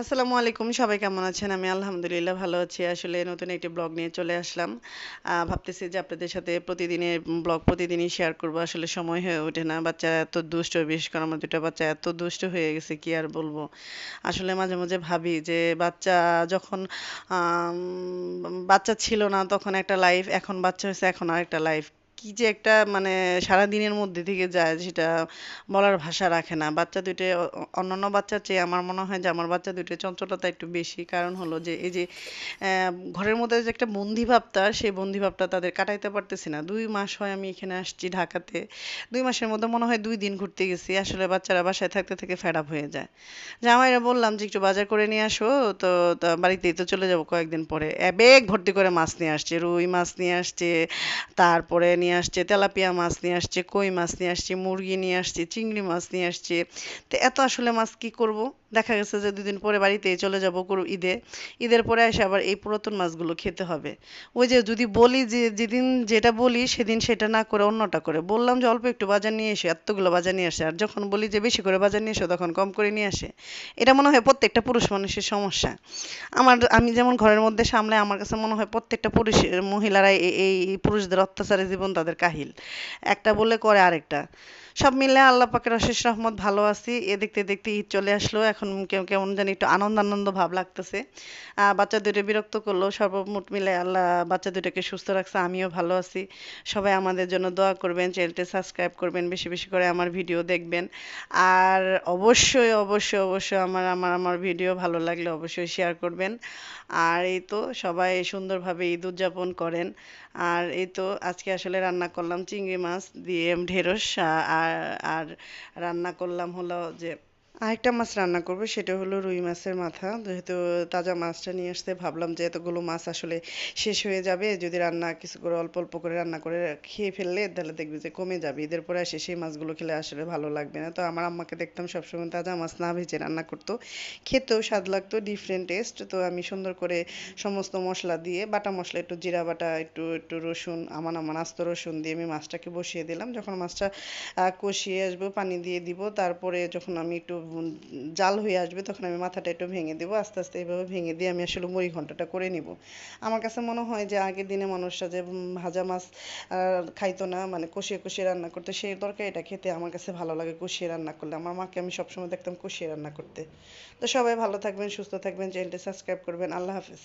আসসালামু আলাইকুম, সবাই কেমন আছেন? আমি আলহামদুলিল্লাহ ভালো আছি। আসলে নতুন একটি ব্লগ নিয়ে চলে আসলাম। ভাবতেছি যে আপনাদের সাথে প্রতিদিনের ব্লগ প্রতিদিনই শেয়ার করব। আসলে সময় হয়ে ওঠে না। বাচ্চা এত দুষ্ট, বিশেষ করে আমার দুটো বাচ্চা এত দুষ্ট হয়ে গেছে, কি আর বলব? আসলে মাঝে মাঝে ভাবি যে বাচ্চা যখন বাচ্চা ছিল না তখন একটা লাইফ এখন বাচ্চা হয়েছে, এখন আরেকটা লাইফ কি যে একটা মানে সারা দিনের মধ্যে থেকে যায় সেটা বলার ভাষা রাখে না। বাচ্চা দুইটা অন্যান্য বাচ্চার চেয়ে আমার মনে হয় যে আমার বাচ্চা দুইটা চঞ্চলতা একটু বেশি। কারণ হলো যে এই যে ঘরের মধ্যে যে একটা বন্দি ভাবটা সেই বন্দি ভাবটা তাদের কাটাইতে পারতেছি না। দুই মাস হয় আমি এখানে আসছি ঢাকাতে। দুই মাসের মধ্যে মনে হয় দুই দিন ঘুরতে গেছি। আসলে বাচ্চারা বাসায় থাকতে থেকে ফেড আপ হয়ে যায়। জামাইরা বললাম যে, একটু বাজার করে নিয়ে আসো। তো বাড়িতেই তো চলে যাব কয়েকদিন পরে। ব্যাগ ভর্তি করে মাছ নিয়ে আসছে, রুই মাছ নিয়ে আসছে, তারপরে নিয়ে আসছে, তেলাপিয়া মাছ নিয়ে আসছে, কই মাছ নিয়ে আসছে, মুরগি নিয়ে আসছে, চিংড়ি মাছ নিয়ে আসছে। তো এত আসলে মাছ কি করব? দেখা গেছে যে দুদিন পরে বাড়িতে চলে যাব গরু ঈদে। ঈদের পরে এসে আবার এই পুরাতন মাছগুলো খেতে হবে। ওই যে যদি বলি যে যেদিন যেটা বলি সেদিন সেটা না করে অন্যটা করে। বললাম যে অল্প একটু বাজার নিয়ে এসে, এতগুলো বাজার নিয়ে আসে। আর যখন বলি যে বেশি করে বাজার নিয়ে এসো, তখন কম করে নিয়ে আসে। এটা মনে হয় প্রত্যেকটা পুরুষ মানুষের সমস্যা। আমার, আমি যেমন ঘরের মধ্যে সামলাই আমার কাছে মনে হয় প্রত্যেকটা পুরুষ, মহিলারাই এই এই পুরুষদের অত্যাচারে জীবন তাদের কাহিল। একটা বলে করে আরেকটা। সব মিলে আল্লাহ পাকের অশেষ রহমত, ভালো আছি। এ দেখতে দেখতে ঈদ চলে আসলো। এখন কেউ কেমন জানি একটু আনন্দ আনন্দ ভাব লাগতেছে। বাচ্চা দুটো বিরক্ত করল, সর্বমোট মিলে আল্লাহ বাচ্চা দুটোকে সুস্থ রাখছে, আমিও ভালো আছি। সবাই আমাদের জন্য দোয়া করবেন, চ্যানেলটি সাবস্ক্রাইব করবেন, বেশি বেশি করে আমার ভিডিও দেখবেন। আর অবশ্যই অবশ্যই অবশ্যই আমার আমার আমার ভিডিও ভালো লাগলে অবশ্যই শেয়ার করবেন। আর এই তো সবাই সুন্দরভাবে ঈদ উদযাপন করেন। আর এই তো আজকে আসলে রান্না করলাম চিংড়ি মাছ দিয়ে ঢেঁড়স আর আর রান্না করলাম হলো যে আরেকটা মাছ রান্না করব, সেটা হলো রুই মাছের মাথা। যেহেতু তাজা মাছটা নিয়ে আসতে ভাবলাম যে এতগুলো মাছ আসলে শেষ হয়ে যাবে, যদি রান্না কিছু করে অল্প অল্প করে রান্না করে খেয়ে ফেললে তাহলে দেখবে যে কমে যাবে। ঈদের পরে এসে সেই মাছগুলো খেলে আসলে ভালো লাগবে না। তো আমার আম্মাকে দেখতাম সবসময় তাজা মাছ না ভেজে রান্না করতো। খেতেও স্বাদ লাগতো ডিফারেন্ট টেস্ট তো আমি সুন্দর করে সমস্ত মশলা দিয়ে, বাটা মশলা, একটু জিরা বাটা, একটু একটু রসুন, আমান আমান, আস্ত রসুন দিয়ে আমি মাছটাকে বসিয়ে দিলাম। যখন মাছটা কষিয়ে আসব, পানি দিয়ে দিব। তারপরে যখন আমি একটু জাল হয়ে আসবে, তখন আমি মাথাটা একটু ভেঙে দেবো। আস্তে আস্তে এইভাবে ভেঙে দিয়ে আমি আসলে মুড়ি ঘন্টটা করে নিব। আমার কাছে মনে হয় যে, আগের দিনে মানুষরা যে ভাজা মাছ খাইতো না মানে কষিয়ে কষিয়ে রান্না করতে, সেই তরকারিটা খেতে আমার কাছে ভালো লাগে কষিয়ে রান্না করলে। আমার মাকে আমি সবসময় দেখতাম কষিয়ে রান্না করতে। তো সবাই ভালো থাকবেন, সুস্থ থাকবেন, চ্যানেলটি সাবস্ক্রাইব করবেন। আল্লাহ হাফেজ।